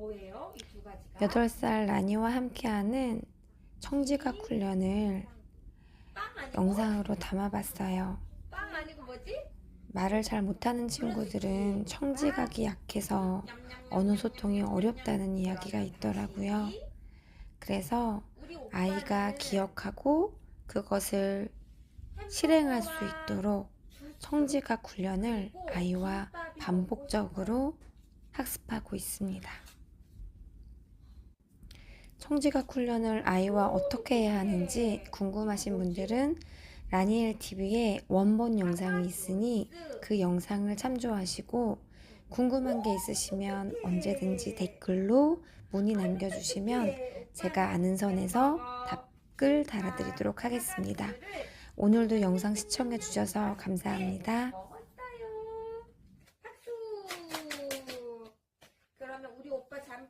뭐예요? 이 두 가지가? 8살 라니와 함께하는 청지각 훈련을 빵 아니고 영상으로 담아봤어요. 빵 아니고 뭐지? 말을 잘 못하는 친구들은 청지각이 약해서 언어 소통이 어렵다는 이야기가 있더라고요. 그래서 아이가 기억하고 그것을 실행할 수 있도록 청지각 훈련을 아이와 반복적으로 학습하고 있습니다. 성지각 훈련을 아이와 어떻게 해야 하는지 궁금하신 분들은 라니엘 TV에 원본 영상이 있으니 그 영상을 참조하시고 궁금한 게 있으시면 언제든지 댓글로 문의 남겨주시면 제가 아는 선에서 답글 달아드리도록 하겠습니다. 오늘도 영상 시청해 주셔서 감사합니다. 왔어요. 그러면 우리 오빠 잠깐